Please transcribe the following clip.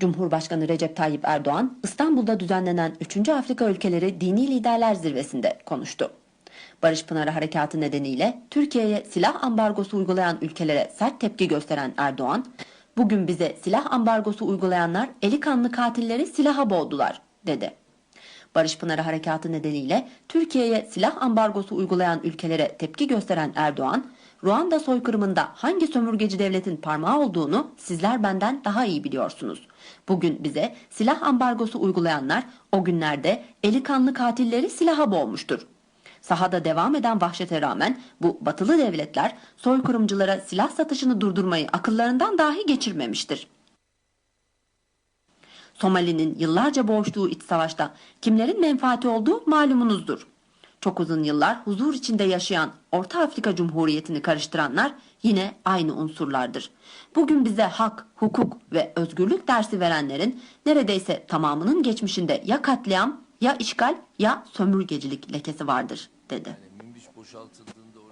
Cumhurbaşkanı Recep Tayyip Erdoğan, İstanbul'da düzenlenen 3. Afrika Ülkeleri Dini Liderler Zirvesi'nde konuştu. Barış Pınarı Harekatı nedeniyle Türkiye'ye silah ambargosu uygulayan ülkelere sert tepki gösteren Erdoğan, bugün bize silah ambargosu uygulayanlar eli kanlı katilleri silaha boğdular, dedi. Barış Pınarı Harekatı nedeniyle Türkiye'ye silah ambargosu uygulayan ülkelere tepki gösteren Erdoğan, Ruanda soykırımında hangi sömürgeci devletin parmağı olduğunu sizler benden daha iyi biliyorsunuz. Bugün bize silah ambargosu uygulayanlar o günlerde eli kanlı katilleri silaha boğmuştur. Sahada devam eden vahşete rağmen bu batılı devletler soykırımcılara silah satışını durdurmayı akıllarından dahi geçirmemiştir. Somali'nin yıllarca boğuştuğu iç savaşta kimlerin menfaati olduğu malumunuzdur. Çok uzun yıllar huzur içinde yaşayan Orta Afrika Cumhuriyeti'ni karıştıranlar yine aynı unsurlardır. Bugün bize hak, hukuk ve özgürlük dersi verenlerin neredeyse tamamının geçmişinde ya katliam, ya işgal, ya sömürgecilik lekesi vardır, dedi. Yani